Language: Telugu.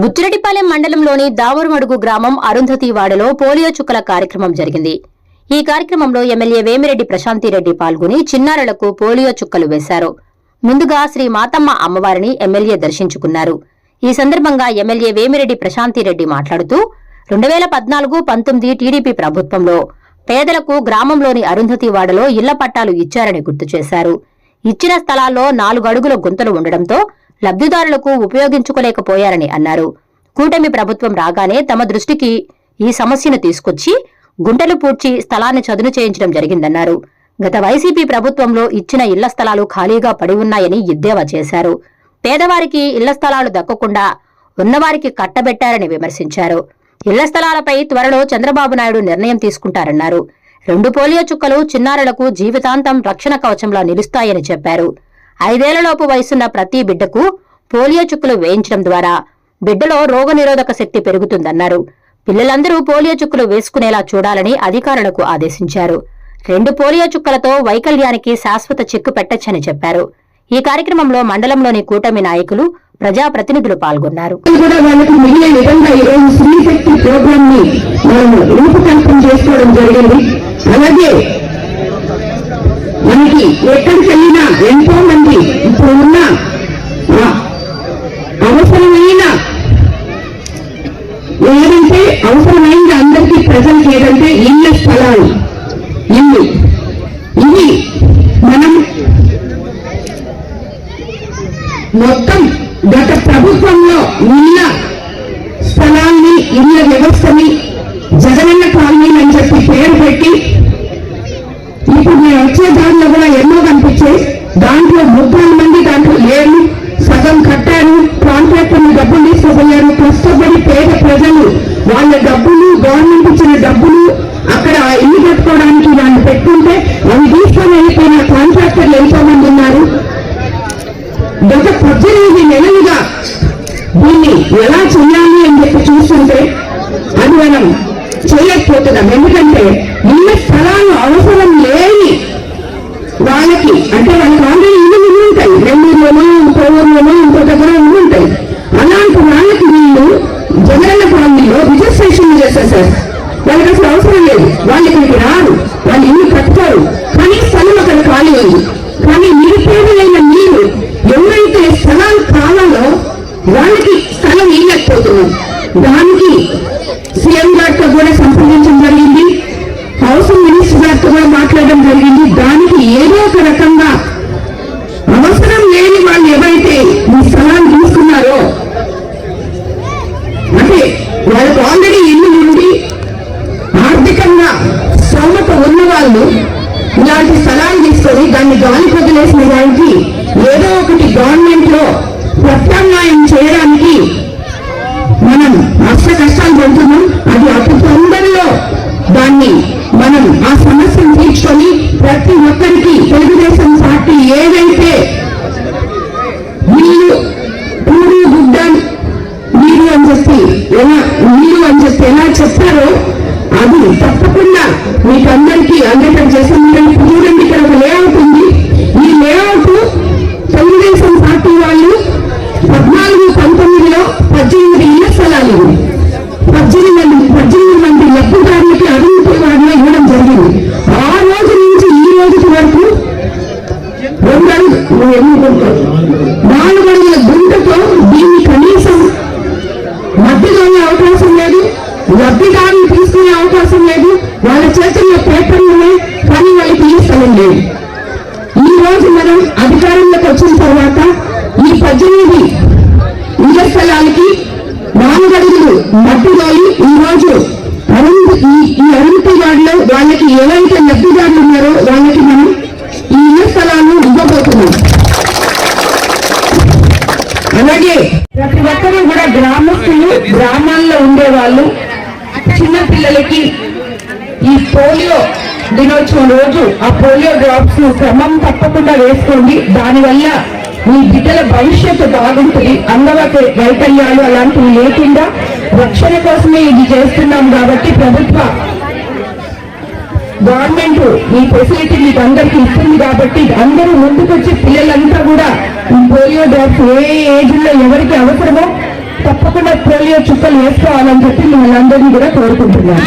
బుచ్చిరెడ్డిపాలెం మండలంలోని దావరమడుగు గ్రామం అరుంధతివాడలో పోలియో చుక్కల కార్యక్రమం జరిగింది. ఈ కార్యక్రమంలో ఎమ్మెల్యే వేమిరెడ్డి ప్రశాంతిరెడ్డి పాల్గొని చిన్నారులకు పోలియో చుక్కలు వేశారు. ముందుగా శ్రీ మాతమ్మ అమ్మవారిని ఎమ్మెల్యే దర్శించుకున్నారు. ఈ సందర్భంగా ఎమ్మెల్యే వేమిరెడ్డి ప్రశాంతిరెడ్డి మాట్లాడుతూ రెండు వేల పద్నాలుగు పంతొమ్మిది టీడీపీ ప్రభుత్వంలో పేదలకు గ్రామంలోని అరుంధతి వాడలో ఇళ్ళ పట్టాలు ఇచ్చారని గుర్తు చేశారు. ఇచ్చిన స్థలాల్లో నాలుగు అడుగుల గుంతలు ఉండడంతో లబ్ధిదారులకు ఉపయోగించుకోలేకపోయారని అన్నారు. కూటమి ప్రభుత్వం రాగానే తమ దృష్టికి ఈ సమస్యను తీసుకొచ్చి గుంటలు పూడ్చి స్థలాన్ని చదును చేయించడం జరిగిందన్నారు. గత వైసీపీ ప్రభుత్వంలో ఇచ్చిన ఇళ్ళ స్థలాలు ఖాళీగా పడి ఉన్నాయని ఎద్దేవా చేశారు. పేదవారికి ఇళ్ళ స్థలాలు దక్కకుండా ఉన్నవారికి కట్టబెట్టారని విమర్శించారు. ఇళ్ళ స్థలాలపై త్వరలో చంద్రబాబు నాయుడు నిర్ణయం తీసుకుంటారన్నారు. రెండు పోలియో చుక్కలు చిన్నారులకు జీవితాంతం రక్షణ కవచంలా నిలుస్తాయని చెప్పారు. ఐదేళ్ళలోపు వయసున్న ప్రతి బిడ్డకు పోలియో చుక్కలు వేయించడం ద్వారా బిడ్డలో రోగనిరోధక శక్తి పెరుగుతుందన్నారు. పిల్లలందరూ పోలియో చుక్కలు వేసుకునేలా చూడాలని అధికారులకు ఆదేశించారు. రెండు పోలియో చుక్కలతో వైకల్యానికి శాశ్వత చెక్కు పెట్టచ్చని చెప్పారు. ఈ కార్యక్రమంలో మండలంలోని కూటమి నాయకులు ప్రజాప్రతినిధులు పాల్గొన్నారు. చేసుకోవడం జరిగింది. అలాగే మనకి ఎక్కడికి వెళ్ళినా ఇళ్ళ స్థలాలు ఇల్లు ఇవి మనం మొత్తం గత ప్రభుత్వంలో ఇళ్ళ స్థలాల్ని ఇళ్ళ వ్యవస్థని ఎలా చేయాలి అని చెప్పి చూస్తుంటే అది మనం చేయకపోతున్నాం. ఎందుకంటే ఇళ్ళ స్థలాలు అవసరం లేని వాళ్ళకి అంటే వాళ్ళకి ఆల్రెడీ ఇల్లు ఇల్లు ఉంటాయి. నెల్లూరులోనో కోవూరులోనో ఇంకో దగ్గర ఇల్లు ఉంటాయి అలాంటి వాళ్ళకి వీళ్ళు జగనన్న కాలనీలో రిజిస్ట్రేషన్ చేసేసారు వాళ్ళకి అసలు అవసరం లేదు వాళ్ళు ఇక్కడికి రారు వాళ్ళు ఇల్లు కట్టారు కానీ స్థలం అక్కడ ఖాళీ ఉంది కానీ నిరుపేదలైన మీరు ఎవరైతే స్థలాలు కావాలో వాళ్ళకి స్థలం దానికి సీఎం గారితో కూడా సంప్రదించడం జరిగింది. హౌసింగ్ మినిస్టర్ గారితో కూడా మాట్లాడడం జరిగింది. దానికి ఏదో ఒక రకంగా అవసరం లేని వాళ్ళు ఎవరైతే ఈ స్థలాన్ని తీసుకున్నారో అంటే వాళ్ళకి ఆల్రెడీ ఇల్లు ఉండి ఆర్థికంగా స్తోమత ఉన్న వాళ్ళు ఇలాంటి స్థలాలు తీసుకొని దాన్ని గాలి వదిలేసిన దానికి ఏదో ఒకటి గవర్నమెంట్లో ప్రత్యామ్నాయం చేయడానికి తప్పకుండా మీకు అందరికీ చేసి మీరు చూడండి ఇక్కడ ఒక లేఅవుట్ ఉంది. ఈ లేఅవుట్ తెలుగుదేశం పార్టీ వాళ్ళు పద్నాలుగు పంతొమ్మిదిలో పద్దెనిమిది ఇళ్ళ స్థలాలు పద్దెనిమిది మంది పద్దెనిమిది మంది లబ్ధిదారులకి అభివృద్ధి వారిలో ఇవ్వడం జరిగింది. ఆ రోజు నుంచి ఈ రోజు వరకు రెండు నాలుగు అడుగుల గుంటతో దీన్ని కనీసం మధ్యలోనే అవకాశం లేదు లబ్ధిదారులు తీసుకునే అవకాశం లేదు. వాళ్ళ చేతుల్లో పేపర్ ఉన్నాయి కానీ వాళ్ళకి ఈ స్థలం లేదు ఈ రోజు మనం అధికారంలోకి వచ్చిన తర్వాత ఈ పద్దెనిమిది ఇళ్ళ స్థలాలకి నాలుగడుగులు మట్టిలోని ఈ రోజు అరుణ్ ఈ అరుణ వాడిలో వాళ్ళకి ఎవరైతే లబ్ధిదారులు ఉన్నారో వాళ్ళకి మనం పోలియో దినోత్సవం రోజు ఆ పోలియో డ్రాప్స్ను క్రమం తప్పకుండా వేసుకోండి. దానివల్ల మీ బిడ్డల భవిష్యత్తు బాగుంటుంది. అందవక వైకల్యాలు అలాంటివి లేకుండా రక్షణ కోసమే ఇది చేస్తున్నాం కాబట్టి ప్రభుత్వ గవర్నమెంట్ ఈ ఫెసిలిటీ మీకు అందరికి ఇస్తుంది కాబట్టి అందరూ ముందుకొచ్చి పిల్లలంతా కూడా పోలియో డ్రాప్స్ ఏ ఏజ్లో ఎవరికి అవసరమో తప్పకుండా తప్పకుండా పోలియో చుక్కలు వేసుకోవాలని చెప్పి మిమ్మల్ని అందరినీ కూడా కోరుకుంటున్నాను.